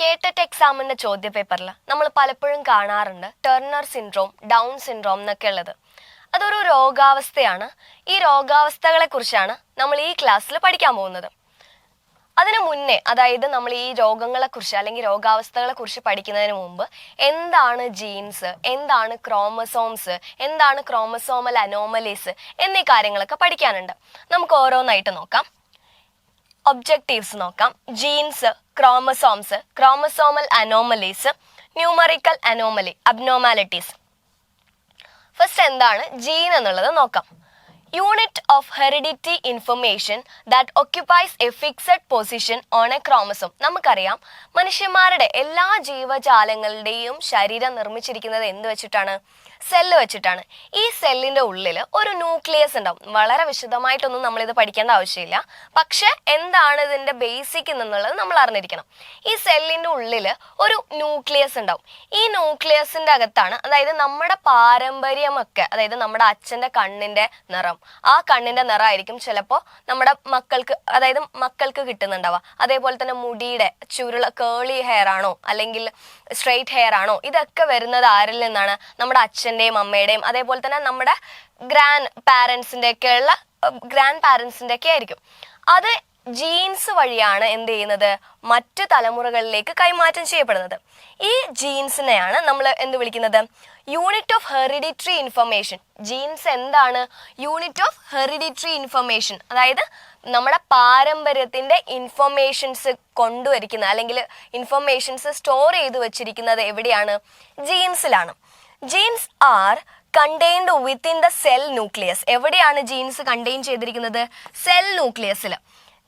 കേട്ടറ്റ് എക്സാമിന്റെ ചോദ്യ പേപ്പറിൽ നമ്മൾ പലപ്പോഴും കാണാറുണ്ട് ടെർണർ സിൻഡ്രോം ഡൗൺ സിൻഡ്രോം എന്നൊക്കെ ഉള്ളത് അതൊരു രോഗാവസ്ഥയാണ്. ഈ രോഗാവസ്ഥകളെ കുറിച്ചാണ് നമ്മൾ ഈ ക്ലാസ്സിൽ പഠിക്കാൻ പോകുന്നത്. അതിനു മുന്നേ അതായത് നമ്മൾ ഈ രോഗങ്ങളെ കുറിച്ച് അല്ലെങ്കിൽ രോഗാവസ്ഥകളെ കുറിച്ച് പഠിക്കുന്നതിന് മുമ്പ് എന്താണ് ജീൻസ് എന്താണ് ക്രോമസോംസ് എന്താണ് ക്രോമസോമൽ അനോമലീസ് എന്നീ കാര്യങ്ങളൊക്കെ പഠിക്കാനുണ്ട്. നമുക്ക് ഓരോന്നായിട്ട് നോക്കാം. ഒബ്ജക്റ്റീവ്സ് നോക്കാം. Genes chromosomes chromosomal anomalies numerical anomaly abnormalities first എന്താണ് ജീൻ എന്നുള്ളത് നോക്കാം. Unit of heredity information that occupies a fixed position on a chromosome നമുക്കറിയാം മനുഷ്യന്മാരുടെ എല്ലാ ജീവജാലങ്ങളുടെയും ശരീരം നിർമ്മിച്ചിരിക്കുന്നത് എന്ത് വെച്ചിട്ടാണ്? സെല്ല് വെച്ചിട്ടാണ്. ഈ സെല്ലിന്റെ ഉള്ളിൽ ഒരു ന്യൂക്ലിയസ് ഉണ്ടാവും. വളരെ വിശദമായിട്ടൊന്നും നമ്മൾ ഇത് പഠിക്കേണ്ട ആവശ്യമില്ല. പക്ഷെ എന്താണ് ഇതിന്റെ ബേസിക് എന്നുള്ളത് നമ്മൾ അറിഞ്ഞിരിക്കണം. ഈ സെല്ലിന്റെ ഉള്ളിൽ ഒരു ന്യൂക്ലിയസ് ഉണ്ടാവും. ഈ ന്യൂക്ലിയസിന്റെ അകത്താണ് അതായത് നമ്മുടെ പാരമ്പര്യമൊക്കെ അതായത് നമ്മുടെ അച്ഛന്റെ കണ്ണിന്റെ നിറം. ആ കണ്ണിന്റെ നിറമായിരിക്കും ചിലപ്പോൾ നമ്മുടെ മക്കൾക്ക് അതായത് മക്കൾക്ക് കിട്ടുന്നുണ്ടാവുക. അതേപോലെ തന്നെ മുടിയുടെ ചുരുള കേളി ഹെയർ ആണോ അല്ലെങ്കിൽ സ്ട്രെയിറ്റ് ഹെയർ ആണോ ഇതൊക്കെ വരുന്നത് ആരിൽ നിന്നാണ്? നമ്മുടെ അച്ഛന്റെയും അമ്മയുടെയും അതേപോലെ തന്നെ നമ്മുടെ ഗ്രാൻഡ് പാരൻസിന്റെ ഒക്കെ ഉള്ള ഗ്രാൻഡ് പാരൻസിന്റെ ഒക്കെ ആയിരിക്കും. അത് ജീൻസ് വഴിയാണ് എന്ത് ചെയ്യുന്നത്? മറ്റു തലമുറകളിലേക്ക് കൈമാറ്റം ചെയ്യപ്പെടുന്നത്. ഈ ജീൻസിനെയാണ് നമ്മൾ എന്ത് വിളിക്കുന്നത്? Unit of hereditary information genes എന്താണ്? യൂണിറ്റ് ഓഫ് ഹെറിഡിറ്ററി ഇൻഫർമേഷൻ അതായത് നമ്മുടെ പാരമ്പര്യത്തിന്റെ ഇൻഫർമേഷൻസ് കൊണ്ടുവരിക്കുന്ന അല്ലെങ്കിൽ ഇൻഫർമേഷൻസ് സ്റ്റോർ ചെയ്ത് വെച്ചിരിക്കുന്നത് എവിടെയാണ്? ജീൻസിലാണ് genes are contained within the cell nucleus എവിടെയാണ് ജീൻസ് കണ്ടെയ്ൻ ചെയ്തിരിക്കുന്നത്? Cell ന്യൂക്ലിയസിൽ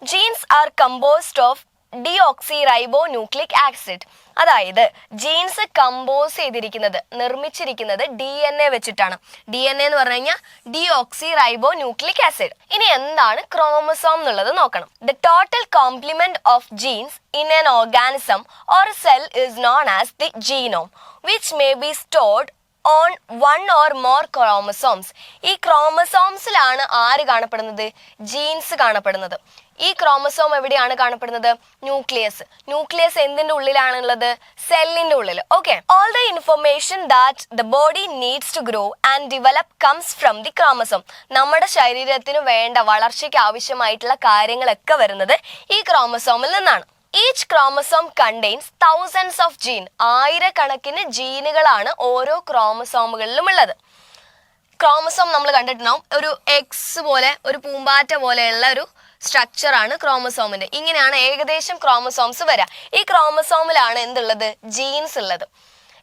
genes are composed of deoxyribonucleic acid അതായത് ജീൻസ് കമ്പോസ് ചെയ്തിരിക്കുന്നത് നിർമ്മിച്ചിരിക്കുന്നത് ഡി എൻ എ വെച്ചിട്ടാണ്. ഡി എൻ എന്ന് പറഞ്ഞു കഴിഞ്ഞാൽ ഡിയോക്സി റൈബോ ന്യൂക്ലിക് ആസിഡ് ഇനി എന്താണ് ക്രോമസോം എന്നുള്ളത് നോക്കണം. The total complement of genes in an organism or cell is known as the genome which may be stored on one or more chromosomes ഈ ക്രോമസോംസിലാണ് ആര് കാണപ്പെടുന്നത്? ജീൻസ് കാണപ്പെടുന്നത്. ഈ ക്രോമസോം എവിടെയാണ് കാണപ്പെടുന്നത്? ന്യൂക്ലിയസ് ന്യൂക്ലിയസ് എന്തിന്റെ ഉള്ളിലാണുള്ളത്? സെല്ലിന്റെ ഉള്ളിൽ. Okay all the information that the body needs to grow and develop comes from the chromosome നമ്മുടെ ശരീരത്തിന് വേണ്ട വളർച്ചയ്ക്ക് ആവശ്യമായിട്ടുള്ള കാര്യങ്ങളൊക്കെ വരുന്നത് ഈ ക്രോമസോമിൽ നിന്നാണ്. Each chromosome contains thousands of gene ആയിരക്കണക്കിന് ജീനുകളാണ് ഓരോ ക്രോമസോമുകളിലും ഉള്ളത് ക്രോമസോം നമ്മൾ കണ്ടിട്ടുണ്ടാവും. ഒരു എക്സ് പോലെ ഒരു പൂമ്പാറ്റ പോലെയുള്ള ഒരു സ്ട്രക്ചറാണ് ക്രോമസോമിന്റെ ഇങ്ങനെയാണ് ഏകദേശം ക്രോമസോംസ് വരിക ഈ ക്രോമസോമിലാണ് എന്തുള്ളത്? ജീൻസ് ഉള്ളത്.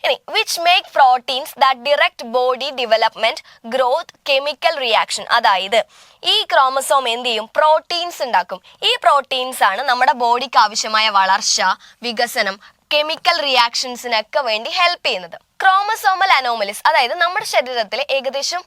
ഇനി which make proteins that direct body development growth chemical reaction അതായത് ഈ ക്രോമസോം എന്ത് ചെയ്യും? പ്രോട്ടീൻസ് ഉണ്ടാക്കും. ഈ പ്രോട്ടീൻസ് ആണ് നമ്മുടെ ബോഡിക്ക് ആവശ്യമായ വളർച്ച വികസനം കെമിക്കൽ റിയാക്ഷൻസിനൊക്കെ വേണ്ടി ഹെൽപ്പ് ചെയ്യുന്നത്. ക്രോമസോമൽ അനോമലിസ് അതായത് നമ്മുടെ ശരീരത്തിൽ ഏകദേശം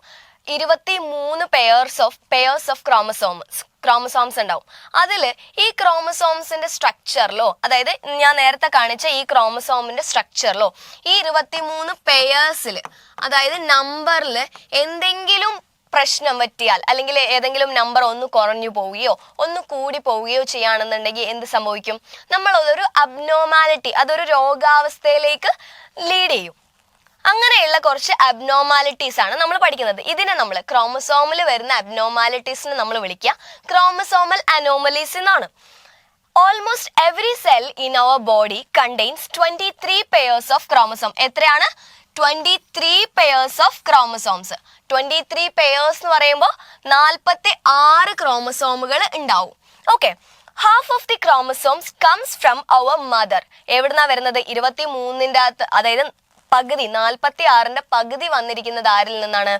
ഇരുപത്തി മൂന്ന് pairs of pairs of chromosomes chromosomes ഉണ്ടാവും. അതിൽ ഈ ക്രോമസോംസിന്റെ സ്ട്രക്ചറിലോ അതായത് ഞാൻ നേരത്തെ കാണിച്ച ഈ ക്രോമസോമിന്റെ സ്ട്രക്ചറിലോ ഈ ഇരുപത്തി മൂന്ന് പെയേഴ്സിൽ അതായത് നമ്പറിൽ എന്തെങ്കിലും പ്രശ്നം പറ്റിയാൽ അല്ലെങ്കിൽ ഏതെങ്കിലും നമ്പർ ഒന്ന് കുറഞ്ഞു പോവുകയോ ഒന്ന് കൂടി പോവുകയോ ചെയ്യുകയാണെന്നുണ്ടെങ്കിൽ എന്ത് സംഭവിക്കും? നമ്മൾ അതൊരു അബ്നോമാലിറ്റി അതൊരു രോഗാവസ്ഥയിലേക്ക് ലീഡ് ചെയ്യും. അങ്ങനെയുള്ള കുറച്ച് അബ്നോമാലിറ്റീസ് ആണ് നമ്മൾ പഠിക്കുന്നത്. ഇതിനെ നമ്മൾ ക്രോമസോമിൽ വരുന്ന അബ്നോമാലിറ്റീസിനെ നമ്മൾ വിളിക്കുക. ക്രോമസോമൽ അനോമലീസ് എന്നാണ്. Almost every cell in our body contains twenty three pairs of chromosome എത്രയാണ്? Twenty three pairs of chromosomes twenty three pairs എന്ന് പറയുമ്പോൾ നാൽപ്പത്തി ആറ് ക്രോമസോമുകൾ ഉണ്ടാവും. Okay half of the chromosomes comes from our mother എവിടുന്നാ വരുന്നത്? ഇരുപത്തി മൂന്നിന്റെ അകത്ത്. അതായത് പകുതി നാൽപ്പത്തി ആറിന്റെ പകുതി വന്നിരിക്കുന്നത് ആരിൽ നിന്നാണ്?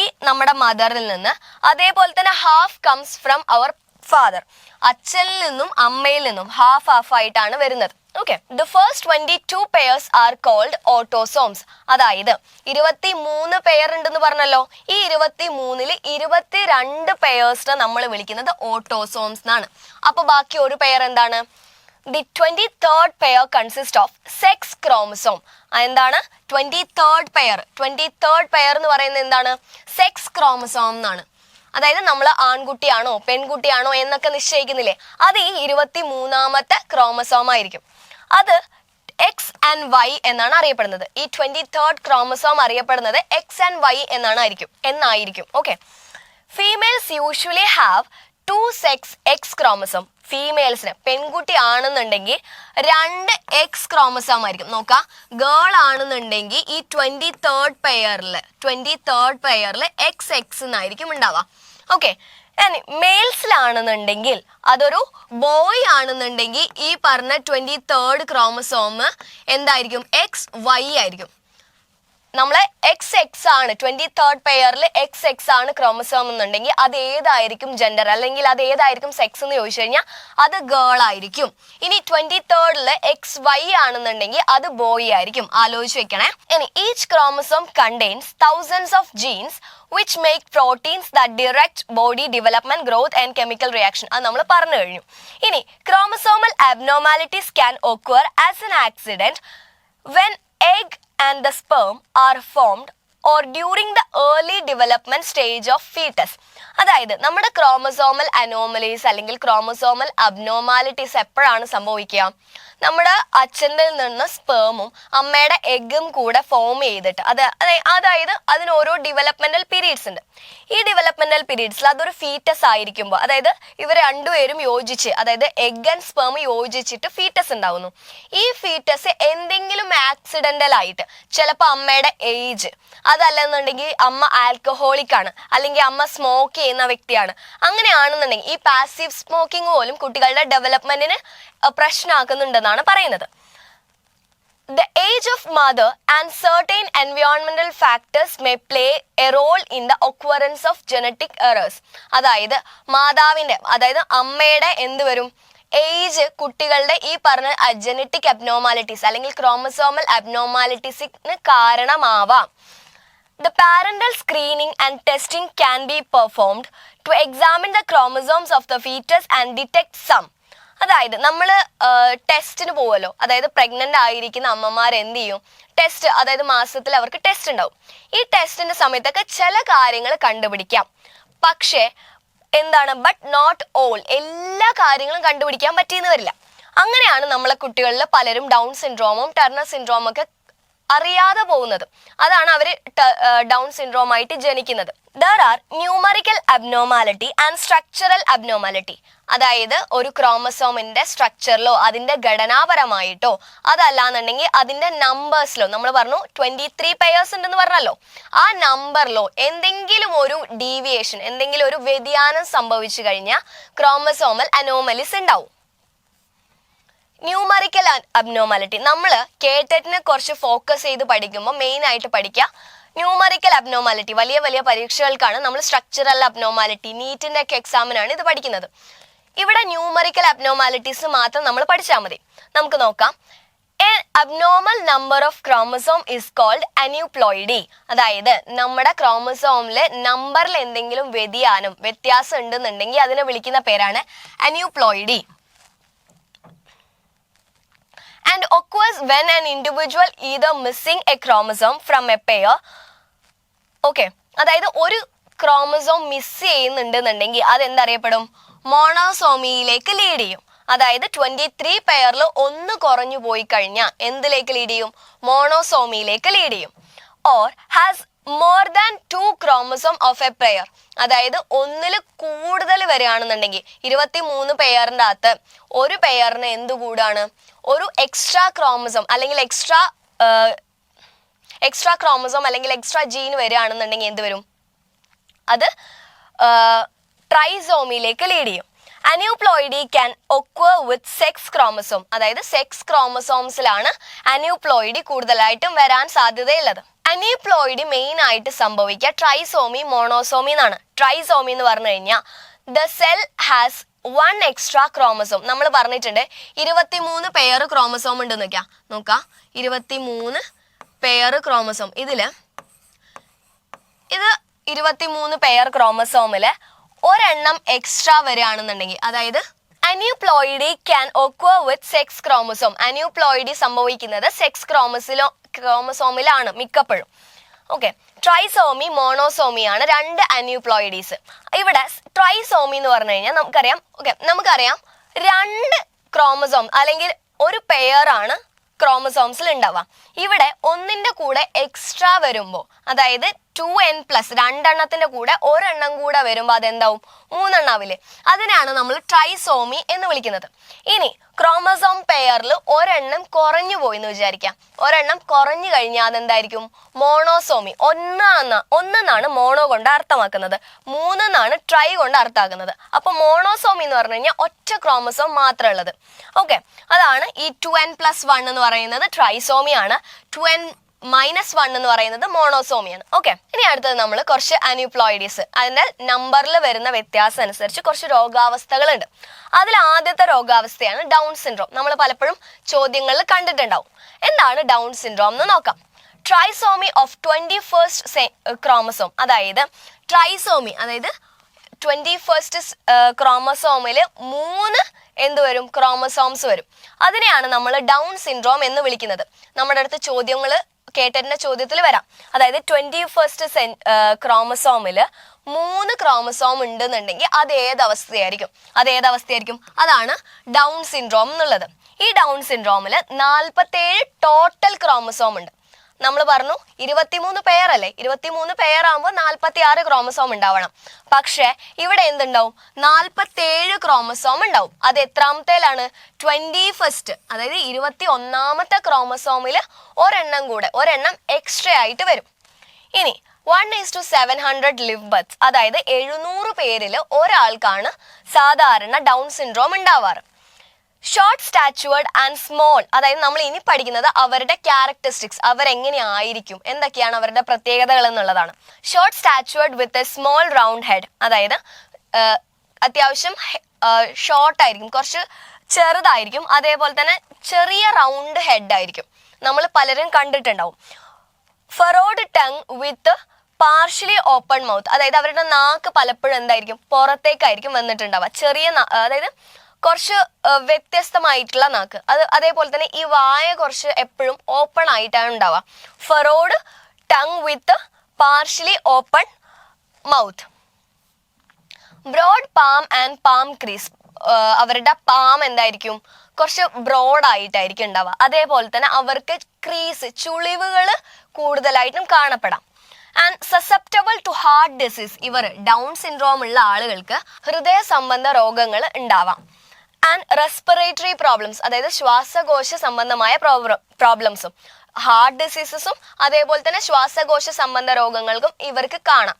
ഈ നമ്മുടെ മദറിൽ നിന്ന്. അതേപോലെ തന്നെ half comes from our father. അച്ഛനിൽ നിന്നും അമ്മയിൽ നിന്നും ഹാഫ് ഹാഫ് ആയിട്ടാണ് വരുന്നത്. Okay. The first twenty two pairs are called autosomes അതായത് ഇരുപത്തി മൂന്ന് പെയർ ഉണ്ടെന്ന് പറഞ്ഞല്ലോ. ഈ ഇരുപത്തി മൂന്നിൽ ഇരുപത്തി രണ്ട് പെയേഴ്സിനെ നമ്മൾ വിളിക്കുന്നത് ഓട്ടോസോംസ് എന്നാണ്. അപ്പൊ ബാക്കി ഒരു പെയർ എന്താണ്? The twenty third pair consist of sex chromosome എന്താണ്? Twenty third pair twenty third pair എന്ന് പറയുന്നത് എന്താണ്? സെക്സ് ക്രോമസോം എന്നാണ്. അതായത് നമ്മൾ ആൺകുട്ടിയാണോ പെൺകുട്ടിയാണോ എന്നൊക്കെ നിശ്ചയിക്കുന്നില്ലേ? അത് ഈ ഇരുപത്തി മൂന്നാമത്തെ ക്രോമസോം ആയിരിക്കും. അത് എക്സ് ആൻഡ് വൈ എന്നാണ് അറിയപ്പെടുന്നത്. ഈ ട്വന്റി തേർഡ് ക്രോമസോം അറിയപ്പെടുന്നത് എക്സ് ആൻഡ് വൈ എന്നാണ് ആയിരിക്കും എന്നായിരിക്കും. Okay females usually have two sex X chromosome ഫീമെയിൽസിന് പെൺകുട്ടി ആണെന്നുണ്ടെങ്കിൽ രണ്ട് എക്സ് ക്രോമസോം ആയിരിക്കും. നോക്കാം. ഗേൾ ആണെന്നുണ്ടെങ്കിൽ ഈ ട്വന്റി തേർഡ് പെയറിൽ ട്വന്റി തേർഡ് പെയറിൽ എക്സ് എക്സ് എന്നായിരിക്കും ഉണ്ടാവുക. ഓക്കെ മെയിൽസിലാണെന്നുണ്ടെങ്കിൽ അതൊരു ബോയ് ആണെന്നുണ്ടെങ്കിൽ ഈ പറഞ്ഞ ട്വന്റി തേർഡ് ക്രോമസോം എന്തായിരിക്കും? എക്സ് വൈ ആയിരിക്കും. നമ്മളെ എക്സ് എക്സ് ആണ്. ട്വന്റി തേർഡ് പെയറിൽ എക്സ് എക്സ് ആണ് ക്രോമസോം എന്നുണ്ടെങ്കിൽ അത് ഏതായിരിക്കും ജെൻഡർ അല്ലെങ്കിൽ അത് ഏതായിരിക്കും സെക്സ് എന്ന് ചോദിച്ചു കഴിഞ്ഞാൽ അത് ഗേൾ ആയിരിക്കും. ഇനി ട്വന്റി തേർഡിൽ എക്സ് വൈ ആണെന്നുണ്ടെങ്കിൽ അത് ബോയ് ആയിരിക്കും. ആലോചിച്ച് വെക്കണേ. ഇനി each chromosome contains thousands of genes which make proteins that direct body development growth and chemical reaction അത് നമ്മൾ പറഞ്ഞു കഴിഞ്ഞു. ഇനി chromosomal abnormalities can occur as an accident when egg and the sperm are formed or during the early development stage of fetus അതായത് നമ്മുടെ chromosomal anomalies അല്ലെങ്കിൽ chromosomal abnormalities എപ്പോഴാണ് സംഭവിക്കുക നമ്മുടെ അച്ഛന്റെ നിന്ന് സ്പേമും അമ്മയുടെ എഗ്ഗും കൂടെ ഫോം ചെയ്തിട്ട് അത് അതായത് അതിന് ഓരോ ഡെവലപ്മെന്റൽ പീരീഡ്സ് ഉണ്ട്. ഈ ഡെവലപ്മെന്റൽ പീരീഡ്സിൽ അതൊരു ഫീറ്റസ് ആയിരിക്കുമ്പോൾ അതായത് ഇവർ രണ്ടുപേരും യോജിച്ച് അതായത് എഗ് ആൻഡ് സ്പേം യോജിച്ചിട്ട് ഫീറ്റസ് ഉണ്ടാവുന്നു. ഈ ഫീറ്റസ് എന്തെങ്കിലും ആക്സിഡന്റൽ ആയിട്ട് ചിലപ്പോൾ അമ്മയുടെ ഏജ് അതല്ലെന്നുണ്ടെങ്കിൽ അമ്മ ആൽക്കഹോളിക് ആണ് അല്ലെങ്കിൽ അമ്മ സ്മോക്ക് ചെയ്യുന്ന വ്യക്തിയാണ്. അങ്ങനെയാണെന്നുണ്ടെങ്കിൽ ഈ പാസീവ് സ്മോക്കിംഗ് പോലും കുട്ടികളുടെ ഡെവലപ്മെന്റിന് എന്നുള്ളതാണ് പറയുന്നത്. The age of mother and certain എൻവയോൺമെന്റൽ factors may play a role in the occurrence of genetic errors അതായത് മാതാവിന്റെ അതായത് അമ്മയുടെ എന്ത് വരും? ഏജ് കുട്ടികളുടെ ഈ പറഞ്ഞ ജനറ്റിക് അബ്നോർമാലിറ്റീസ് അല്ലെങ്കിൽ ക്രോമസോമൽ അബ്നോമാലിറ്റീസിന് കാരണമാവാം. The parental screening and testing can be performed to examine the chromosomes of the foetuses and detect some അതായത് നമ്മൾ ടെസ്റ്റിന് പോവല്ലോ. അതായത് പ്രഗ്നന്റ് ആയിരിക്കുന്ന അമ്മമാർ എന്ത് ചെയ്യും? ടെസ്റ്റ് അതായത് മാസത്തിൽ അവർക്ക് ടെസ്റ്റ് ഉണ്ടാവും. ഈ ടെസ്റ്റിന്റെ സമയത്തൊക്കെ ചില കാര്യങ്ങൾ കണ്ടുപിടിക്കാം. പക്ഷേ എന്താണ്? ബട്ട് നോട്ട് ഓൾ എല്ലാ കാര്യങ്ങളും കണ്ടുപിടിക്കാൻ പറ്റിയെന്ന് വരില്ല. അങ്ങനെയാണ് നമ്മളെ കുട്ടികളിൽ പലരും ഡൗൺ സിൻഡ്രോമും ടെർണർ സിൻഡ്രോമും ഒക്കെ അറിയാതെ പോകുന്നത്. അതാണ് അവർ ഡൗൺ സിൻഡ്രോം ആയിട്ട് ജനിക്കുന്നത്. There are numerical abnormality and structural abnormality അതായത് ഒരു ക്രോമസോമിന്റെ സ്ട്രക്ചറിലോ അതിന്റെ ഘടനാപരമായിട്ടോ അതല്ലാന്നുണ്ടെങ്കിൽ അതിന്റെ നമ്പേഴ്സിലോ നമ്മൾ പറഞ്ഞു ട്വന്റി ത്രീ പെയേഴ്സ് ഉണ്ടെന്ന് പറഞ്ഞല്ലോ. ആ നമ്പറിലോ എന്തെങ്കിലും ഒരു ഡീവിയേഷൻ എന്തെങ്കിലും ഒരു വ്യതിയാനം സംഭവിച്ചു കഴിഞ്ഞാൽ ക്രോമസോമൽ അനോമലിസ് ഉണ്ടാവും. ന്യൂമറിക്കൽ അബ്നോമാലിറ്റി നമ്മൾ കേട്ടറ്റിനെ കുറച്ച് ഫോക്കസ് ചെയ്ത് പഠിക്കുമ്പോൾ മെയിൻ ആയിട്ട് പഠിക്കുക ന്യൂമറിക്കൽ അബ്നോമാലിറ്റി വലിയ വലിയ പരീക്ഷകൾക്കാണ് നമ്മൾ സ്ട്രക്ചറൽ അബ്നോമാലിറ്റി നീറ്റിന്റെ ഒക്കെ എക്സാമിനാണ് ഇത് പഠിക്കുന്നത്. ഇവിടെ ന്യൂമറിക്കൽ അബ്നോമാലിറ്റീസ് മാത്രം നമ്മൾ പഠിച്ചാൽ മതി. നമുക്ക് നോക്കാം. A abnormal number of chromosome is called aneuploidy അതായത് നമ്മുടെ ക്രോമസോമിലെ നമ്പറിൽ എന്തെങ്കിലും വ്യതിയാനം വ്യത്യാസം ഉണ്ടെന്നുണ്ടെങ്കിൽ അതിനെ വിളിക്കുന്ന പേരാണ് aneuploidy and occurs when an individual either missing a chromosome from a pair. Okay അതായത് ഒരു ക്രോമസോം മിസ് ചെയ്യുന്നുണ്ടെന്നുണ്ടെങ്കിൽ അത് എന്തറിയപ്പെടും മോണോസോമിയിലേക്ക് ലീഡ് ചെയ്യും. അതായത് ട്വന്റി ത്രീ പെയറിൽ ഒന്ന് കുറഞ്ഞു പോയി കഴിഞ്ഞാൽ എന്തിലേക്ക് ലീഡ് ചെയ്യും? മോണോസോമിയിലേക്ക് ലീഡ് ചെയ്യും. Or has more than two chromosome of a pair അതായത് ഒന്നിൽ കൂടുതൽ വരികയാണെന്നുണ്ടെങ്കിൽ ഇരുപത്തി മൂന്ന് പെയറിന്റെ അകത്ത് ഒരു പെയറിന് എന്ത് കൂടാണ് ഒരു എക്സ്ട്രാ ക്രോമസോം അല്ലെങ്കിൽ എക്സ്ട്രാ എക്സ്ട്രാ ക്രോമസോം അല്ലെങ്കിൽ എക്സ്ട്രാ ജീൻ വരികയാണെന്നുണ്ടെങ്കിൽ എന്ത് വരും? അത് ട്രൈസോമിയിലേക്ക് ലീഡ് ചെയ്യും. Aneuploidy can occur with sex chromosome അതായത് സെക്സ് ക്രോമസോംസിലാണ് അന്യൂപ്ലോയിഡി കൂടുതലായിട്ടും വരാൻ സാധ്യതയുള്ളത്. അന്യൂപ്ലോയിഡി മെയിൻ ആയിട്ട് സംഭവിക്കുക ട്രൈസോമി മോണോസോമി എന്നാണ്. ട്രൈസോമി എന്ന് പറഞ്ഞു കഴിഞ്ഞാൽ the cell has one extra chromosome നമ്മൾ പറഞ്ഞിട്ടുണ്ട് ഇരുപത്തിമൂന്ന് പെയർ ക്രോമസോം ഉണ്ട് നോക്കാം നോക്കാം ഇരുപത്തിമൂന്ന് പെയർ ക്രോമസോം ഇതിൽ ഇത് ഇരുപത്തിമൂന്ന് പെയർ ക്രോമസോമിൽ ഒരെണ്ണം എക്സ്ട്രാ വരികയാണെന്നുണ്ടെങ്കിൽ അതായത് aneuploidy can occur with sex chromosome aneuploidy സംഭവിക്കുന്നത് സെക്സ് ക്രോമസിലോ ക്രോമസോമിലാണ് മിക്കപ്പോഴും. ഓക്കെ ട്രൈസോമി മോണോസോമി ആണ് രണ്ട് അന്യൂപ്ലോയിഡീസ്. ഇവിടെ ട്രൈസോമി എന്ന് പറഞ്ഞു കഴിഞ്ഞാൽ നമുക്കറിയാം. ഓക്കെ നമുക്കറിയാം രണ്ട് ക്രോമസോം അല്ലെങ്കിൽ ഒരു പെയർ ആണ് ക്രോമസോംസിൽ ഉണ്ടാവുക. ഇവിടെ ഒന്നിന്റെ കൂടെ എക്സ്ട്രാ വരുമ്പോൾ അതായത് ടു എൻ പ്ലസ് രണ്ടെണ്ണത്തിന്റെ കൂടെ ഒരെണ്ണം കൂടെ വരുമ്പോൾ അതെന്താവും? മൂന്നെണ്ണാവില്ലേ? അതിനാണ് നമ്മൾ ട്രൈസോമി എന്ന് വിളിക്കുന്നത്. ഇനി ക്രോമസോം പെയറിൽ ഒരെണ്ണം കുറഞ്ഞു പോയി എന്ന് വിചാരിക്കാം. ഒരെണ്ണം കുറഞ്ഞു കഴിഞ്ഞാൽ അതെന്തായിരിക്കും? മോണോസോമി ഒന്നാന്ന ഒന്നെന്നാണ് മോണോ കൊണ്ട് അർത്ഥമാക്കുന്നത്. മൂന്നെന്നാണ് ട്രൈ കൊണ്ട് അർത്ഥമാക്കുന്നത്. അപ്പൊ മോണോസോമി എന്ന് പറഞ്ഞു കഴിഞ്ഞാൽ ഒറ്റ ക്രോമസോം മാത്രമേ ഉള്ളത്. ഓക്കെ അതാണ് ഈ ടു എൻ പ്ലസ് വൺ എന്ന് പറയുന്നത് ട്രൈസോമിയാണ് ടു എൻ മൈനസ് വൺ എന്ന് പറയുന്നത് മോണോസോമിയാണ് ഓക്കെ ഇനി അടുത്തത് നമ്മൾ കുറച്ച് അന്യൂപ്ലോയിഡീസ് അതിന്റെ നമ്പറിൽ വരുന്ന വ്യത്യാസം അനുസരിച്ച് കുറച്ച് രോഗാവസ്ഥകളുണ്ട്. അതിൽ ആദ്യത്തെ രോഗാവസ്ഥയാണ് ഡൗൺ സിൻഡ്രോം നമ്മൾ പലപ്പോഴും ചോദ്യങ്ങളിൽ കണ്ടിട്ടുണ്ടാവും. എന്താണ് ഡൗൺ സിൻഡ്രോം എന്ന് നോക്കാം. Trisomy of twenty first chromosome അതായത് ട്രൈസോമി അതായത് ട്വന്റി ഫസ്റ്റ് ക്രോമസോമിൽ മൂന്ന് എന്ത് വരും? ക്രോമസോംസ് വരും. അതിനെയാണ് നമ്മൾ ഡൗൺ സിൻഡ്രോം എന്ന് വിളിക്കുന്നത്. നമ്മുടെ അടുത്ത് ചോദ്യങ്ങൾ കേട്ടതിന്റെ ചോദ്യത്തിൽ വരാം. അതായത് ട്വന്റി ഫസ്റ്റ് സെൻ ക്രോമസോമിൽ മൂന്ന് ക്രോമസോം ഉണ്ടെന്നുണ്ടെങ്കിൽ അത് ഏത് അവസ്ഥയായിരിക്കും? അത് ഏത് അവസ്ഥയായിരിക്കും? അതാണ് ഡൗൺ സിൻഡ്രോം എന്നുള്ളത്. ഈ ഡൗൺ സിൻഡ്രോമിൽ നാൽപ്പത്തേഴ് ടോട്ടൽ ക്രോമസോം ഉണ്ട്. നമ്മൾ പറഞ്ഞു ഇരുപത്തിമൂന്ന് പെയറല്ലേ ഇരുപത്തിമൂന്ന് പെയർ ആകുമ്പോൾ നാൽപ്പത്തി ആറ് ക്രോമസോം ഉണ്ടാവണം. പക്ഷേ ഇവിടെ എന്തുണ്ടാവും? നാൽപ്പത്തേഴ് ക്രോമസോം ഉണ്ടാവും. അത് എത്രാമത്തേലാണ്? ട്വന്റി ഫസ്റ്റ് അതായത് ഇരുപത്തി ഒന്നാമത്തെ ക്രോമസോമിൽ ഒരെണ്ണം കൂടെ ഒരെണ്ണം എക്സ്ട്രാ ആയിട്ട് വരും. ഇനി one is to seven hundred live birth അതായത് എഴുന്നൂറ് പേരിൽ ഒരാൾക്കാണ് സാധാരണ ഡൗൺ സിൻഡ്രോം ഉണ്ടാവാറ്. ഷോർട്ട് സ്റ്റാച്ചുവേർഡ് ആൻഡ് സ്മോൾ അതായത് നമ്മൾ ഇനി പഠിക്കുന്നത് അവരുടെ ക്യാരക്ടറിസ്റ്റിക്സ് അവരെങ്ങനെയായിരിക്കും എന്തൊക്കെയാണ് അവരുടെ പ്രത്യേകതകൾ എന്നുള്ളതാണ്. Short statured with a small round head അതായത് അത്യാവശ്യം ഷോർട്ട് ആയിരിക്കും കുറച്ച് ചെറുതായിരിക്കും അതേപോലെ തന്നെ ചെറിയ റൗണ്ട് ഹെഡ് ആയിരിക്കും. നമ്മൾ പലരും കണ്ടിട്ടുണ്ടാവും. Furrowed tongue with partially open mouth അതായത് അവരുടെ നാക്ക് പലപ്പോഴും എന്തായിരിക്കും പുറത്തേക്കായിരിക്കും വന്നിട്ടുണ്ടാവുക. ചെറിയ അതായത് കുറച്ച് വ്യത്യസ്തമായിട്ടുള്ള നാക്ക്. അത് അതേപോലെ തന്നെ ഈ വായ കുറച്ച് എപ്പോഴും ഓപ്പൺ ആയിട്ടാണ് ഉണ്ടാവുക. Furrowed tongue with partially open mouth broad palm and palm crease അവരുടെ പാം എന്തായിരിക്കും? കുറച്ച് ബ്രോഡ് ആയിട്ടായിരിക്കും ഉണ്ടാവുക. അതേപോലെ തന്നെ അവർക്ക് ക്രീസ് ചുളിവുകൾ കൂടുതലായിട്ടും കാണപ്പെടാം. And susceptible to heart disease ഇവർ ഡൗൺ സിൻഡ്രോം ഉള്ള ആളുകൾക്ക് ഹൃദയ സംബന്ധ രോഗങ്ങൾ ഉണ്ടാവാം. ആൻഡ് റെസ്പിറേറ്ററി പ്രോബ്ലംസ് അതായത് ശ്വാസകോശ സംബന്ധമായ പ്രോബ്ലംസും ഹാർട്ട് ഡിസീസസും അതേപോലെ തന്നെ ശ്വാസകോശ സംബന്ധ രോഗങ്ങൾക്കും ഇവർക്ക് കാണാം.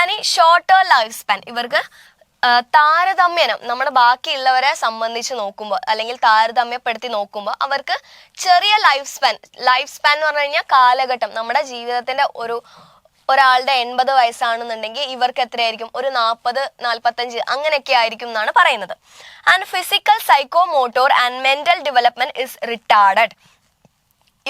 ആൻഡ് ഈ ഷോർട്ടർ ലൈഫ് സ്പാൻ ഇവർക്ക് താരതമ്യനം നമ്മുടെ ബാക്കിയുള്ളവരെ സംബന്ധിച്ച് നോക്കുമ്പോൾ അല്ലെങ്കിൽ താരതമ്യപ്പെടുത്തി നോക്കുമ്പോൾ അവർക്ക് ചെറിയ ലൈഫ് സ്പാൻ ലൈഫ് സ്പാൻ എന്ന് പറഞ്ഞു കഴിഞ്ഞാൽ കാലഘട്ടം നമ്മുടെ ജീവിതത്തിന്റെ ഒരു ഒരാളുടെ എൺപത് വയസ്സാണെന്നുണ്ടെങ്കിൽ ഇവർക്ക് എത്രയായിരിക്കും? ഒരു നാൽപ്പത് നാൽപ്പത്തഞ്ച് അങ്ങനെയൊക്കെ ആയിരിക്കും എന്നാണ് പറയുന്നത്. And physical psychomotor and mental development is retarded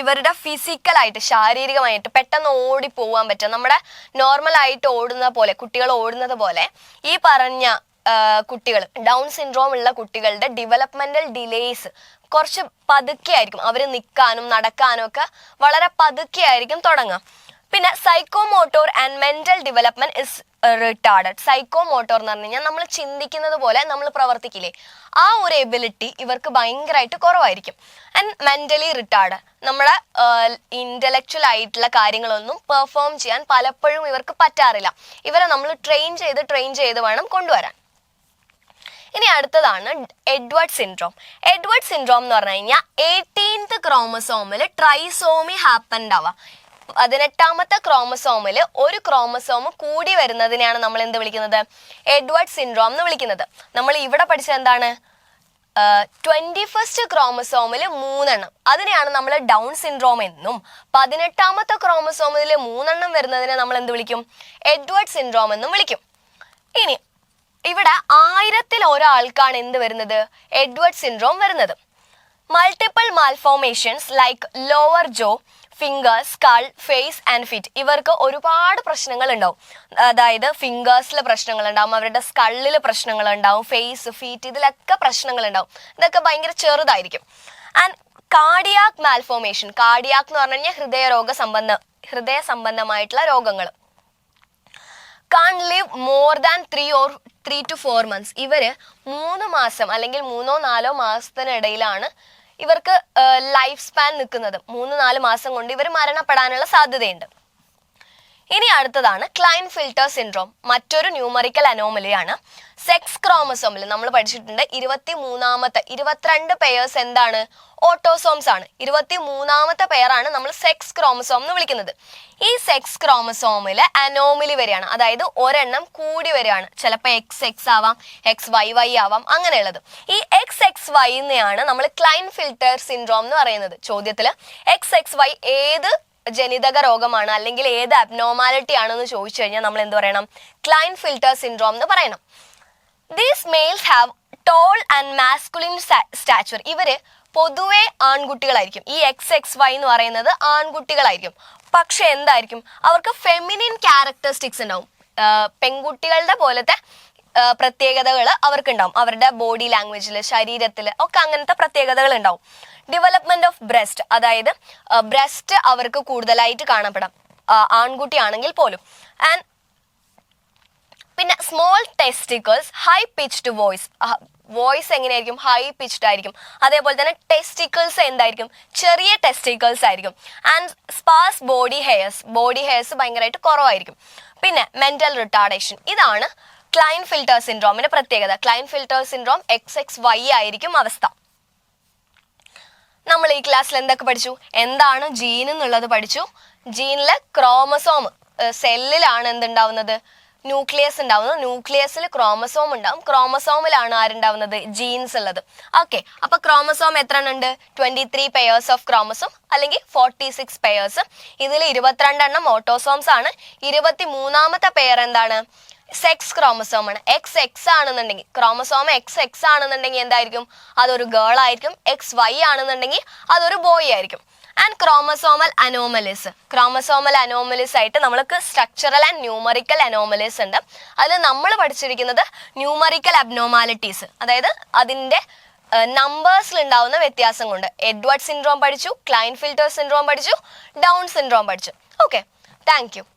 ഇവരുടെ ഫിസിക്കലായിട്ട് ശാരീരികമായിട്ട് പെട്ടെന്ന് ഓടി പോവാൻ പറ്റും. നമ്മുടെ നോർമൽ ആയിട്ട് ഓടുന്ന പോലെ കുട്ടികൾ ഓടുന്നത് പോലെ ഈ പറഞ്ഞ കുട്ടികൾ ഡൗൺ സിൻഡ്രോം ഉള്ള കുട്ടികളുടെ ഡെവലപ്മെന്റൽ ഡിലേസ് കുറച്ച് പതുക്കെ ആയിരിക്കും. അവർ നിൽക്കാനും നടക്കാനും ഒക്കെ വളരെ പതുക്കെ ആയിരിക്കും തുടങ്ങുക. പിന്നെ psychomotor and mental development is retarded psychomotor എന്ന് പറഞ്ഞു കഴിഞ്ഞാൽ നമ്മൾ ചിന്തിക്കുന്നത് പോലെ നമ്മൾ പ്രവർത്തിക്കില്ലേ? ആ ഒരു എബിലിറ്റി ഇവർക്ക് ഭയങ്കരമായിട്ട് കുറവായിരിക്കും. ആൻഡ് മെന്റലി റിട്ടാർഡ് നമ്മളെ ഇന്റലക്ച്വൽ ആയിട്ടുള്ള കാര്യങ്ങളൊന്നും പെർഫോം ചെയ്യാൻ പലപ്പോഴും ഇവർക്ക് പറ്റാറില്ല. ഇവരെ നമ്മൾ ട്രെയിൻ ചെയ്ത് ട്രെയിൻ ചെയ്ത് വേണം കൊണ്ടുവരാൻ. ഇനി അടുത്തതാണ് എഡ്വേർഡ് സിൻഡ്രോം. എഡ്വേർഡ് സിൻഡ്രോം എന്ന് പറഞ്ഞു കഴിഞ്ഞാൽ എയ്റ്റീൻത്ത് ക്രോമസോമിൽ ട്രൈസോമി ഹാപ്പൻഡ് ഉണ്ടാവുക പതിനെട്ടാമത്തെ ക്രോമസോമിൽ ഒരു ക്രോമസോം കൂടി വരുന്നതിനെയാണ് നമ്മൾ എന്ത് വിളിക്കുന്നത്? എഡ്വേർഡ് സിൻഡ്രോം എന്ന് വിളിക്കുന്നത്. നമ്മൾ ഇവിടെ പഠിച്ചത് എന്താണ്? ട്വന്റി ഫസ്റ്റ് ക്രോമസോമിൽ മൂന്നെണ്ണം. അതിനെയാണ് നമ്മൾ ഡൗൺ സിൻഡ്രോം എന്നും പതിനെട്ടാമത്തെ ക്രോമസോമിൽ മൂന്നെണ്ണം വരുന്നതിനെ നമ്മൾ എന്ത് വിളിക്കും? എഡ്വേർഡ് സിൻഡ്രോം എന്നും വിളിക്കും. ഇനി ഇവിടെ ആയിരത്തിൽ ഒരാൾക്കാണ് എന്ത് വരുന്നത്? എഡ്വേർഡ് സിൻഡ്രോം വരുന്നത്. Multiple malformations like lower jaw finger skull face and feet ഇവർക്ക് ഒരുപാട് പ്രശ്നങ്ങൾ ഉണ്ടാവും അതായത് ഫിംഗേഴ്സിൽ പ്രശ്നങ്ങൾ ഉണ്ടാവും അവരുടെ സ്കള്ളിൽ പ്രശ്നങ്ങൾ ഉണ്ടാവും ഫേസ് ഫീറ്റ് ഇതിലൊക്കെ പ്രശ്നങ്ങൾ ഉണ്ടാവും ഇതൊക്കെ ഭയങ്കര ചെറുതായിരിക്കും. ആൻഡ് കാർഡിയാക് മാൽഫോമേഷൻ കാർഡിയാക് എന്ന് പറഞ്ഞു കഴിഞ്ഞാൽ ഹൃദയരോഗ സംബന്ധ ഹൃദയ സംബന്ധമായിട്ടുള്ള രോഗങ്ങൾ can live more than three or three to four months ഇവർ മൂന്ന് മാസം അല്ലെങ്കിൽ മൂന്നോ നാലോ മാസത്തിനിടയിലാണ് ഇവർക്ക് ലൈഫ് സ്പാൻ നിൽക്കുന്നത്. മൂന്ന് നാല് മാസം കൊണ്ട് ഇവർ മരണപ്പെടാനുള്ള സാധ്യതയുണ്ട്. ഇനി അടുത്തതാണ് ക്ലൈൻ ഫിൽട്ടർ സിൻഡ്രോം മറ്റൊരു ന്യൂമറിക്കൽ അനോമലിയാണ് സെക്സ് ക്രോമസോമിൽ നമ്മൾ പഠിച്ചിട്ടുണ്ട് ഇരുപത്തി മൂന്നാമത്തെ ഇരുപത്തിരണ്ട് പെയേഴ്സ് എന്താണ്? ഓട്ടോസോംസ് ആണ്. ഇരുപത്തി മൂന്നാമത്തെ പെയറാണ് നമ്മൾ സെക്സ് ക്രോമസോം എന്ന് വിളിക്കുന്നത്. ഈ സെക്സ് ക്രോമസോമിൽ അനോമലി വരികയാണ് അതായത് ഒരെണ്ണം കൂടി വരികയാണ് ചിലപ്പോൾ എക്സ് എക്സ് ആവാം എക്സ് വൈ വൈ ആവാം അങ്ങനെയുള്ളത്. ഈ എക്സ് എക്സ് വൈ എന്നെയാണ് നമ്മൾ ക്ലൈൻ ഫിൽട്ടർ സിൻഡ്രോം എന്ന് പറയുന്നത്. ചോദ്യത്തിൽ എക്സ് എക്സ് വൈ ഏത് ജനിതക രോഗമാണ് അല്ലെങ്കിൽ ഏത് അബ്നോമാലിറ്റി ആണെന്ന് ചോദിച്ചു കഴിഞ്ഞാൽ നമ്മൾ എന്ത് പറയണം? ക്ലൈൻ ഫിൽട്ടർ സിൻഡ്രോം എന്ന് പറയണം. These males have tall and masculine stature ഇവർ പൊതുവെ ആൺകുട്ടികളായിരിക്കും. ഈ എക്സ് എക്സ് വൈ എന്ന് പറയുന്നത് ആൺകുട്ടികളായിരിക്കും. പക്ഷെ എന്തായിരിക്കും? അവർക്ക് ഫെമിനിൻ ക്യാരക്ടറിസ്റ്റിക്സ് ഉണ്ടാവും. പെൺകുട്ടികളുടെ പോലത്തെ പ്രത്യേകതകൾ അവർക്കുണ്ടാവും. അവരുടെ ബോഡി ലാംഗ്വേജിൽ ശരീരത്തിൽ ഒക്കെ അങ്ങനത്തെ പ്രത്യേകതകൾ ഉണ്ടാവും. ഡെവലപ്മെന്റ് ഓഫ് ബ്രസ്റ്റ് അതായത് ബ്രസ്റ്റ് അവർക്ക് കൂടുതലായിട്ട് കാണപ്പെടാം. ആൺകുട്ടിയാണെങ്കിൽ പോലും. ആൻഡ് പിന്നെ small testicles high pitched voice voice എങ്ങനെയായിരിക്കും? ഹൈ പിച്ച്ഡ് ആയിരിക്കും. അതേപോലെ തന്നെ ടെസ്റ്റിക്കിൾസ് എന്തായിരിക്കും? ചെറിയ ടെസ്റ്റിക്കിൾസ് ആയിരിക്കും. And sparse body hairs body hairs ഭയങ്കരമായിട്ട് കുറവായിരിക്കും. പിന്നെ മെന്റൽ റിട്ടാർഡേഷൻ ഇതാണ് ക്ലൈൻ ഫിൽട്ടർ സിൻഡ്രോമിന്റെ പ്രത്യേകത. Klinefelter syndrome X X Y ആയിരിക്കും അവസ്ഥ. നമ്മൾ ഈ ക്ലാസ്സിൽ എന്തൊക്കെ പഠിച്ചു? എന്താണ് ജീൻ എന്നുള്ളത് പഠിച്ചു. ജീനിലെ ക്രോമസോം സെല്ലിലാണ് എന്തുണ്ടാവുന്നത്? ന്യൂക്ലിയസ് ഉണ്ടാവുന്നത് ന്യൂക്ലിയസിൽ ക്രോമസോം ഉണ്ടാവും. ക്രോമസോമിലാണ് ആരുണ്ടാവുന്നത്? ജീൻസ് ഉള്ളത്. ഓക്കെ അപ്പൊ ക്രോമസോം എത്ര എണ്ണുണ്ട് twenty three pairs of chromosome അല്ലെങ്കിൽ ഫോർട്ടി സിക്സ് പെയേഴ്സ് ഇതിൽ ഇരുപത്തിരണ്ടെണ്ണം ഓട്ടോസോംസ് ആണ്. ഇരുപത്തി മൂന്നാമത്തെ പെയർ എന്താണ്? സെക്സ് ക്രോമസോം ആണ്. എക്സ് എക്സ് ആണെന്നുണ്ടെങ്കിൽ ക്രോമസോം എക്സ് എക്സ് ആണെന്നുണ്ടെങ്കിൽ എന്തായിരിക്കും? അതൊരു ഗേൾ ആയിരിക്കും. എക്സ് വൈ ആണെന്നുണ്ടെങ്കിൽ അതൊരു ബോയ് ആയിരിക്കും. And chromosomal anomalies chromosomal anomalies ആയിട്ട് നമ്മൾക്ക് സ്ട്രക്ചറൽ ആൻഡ് ന്യൂമറിക്കൽ അനോമലിസ് ഉണ്ട്. അതിൽ നമ്മൾ പഠിച്ചിരിക്കുന്നത് ന്യൂമറിക്കൽ അബ്നോമാലിറ്റീസ് അതായത് അതിന്റെ നമ്പേഴ്സിൽ ഉണ്ടാവുന്ന വ്യത്യാസം കൊണ്ട്. എഡ്വേർഡ് സിൻഡ്രോം പഠിച്ചു ക്ലൈൻ ഫിൽട്ടർ സിൻഡ്രോം പഠിച്ചു ഡൗൺ സിൻഡ്രോം പഠിച്ചു. Okay thank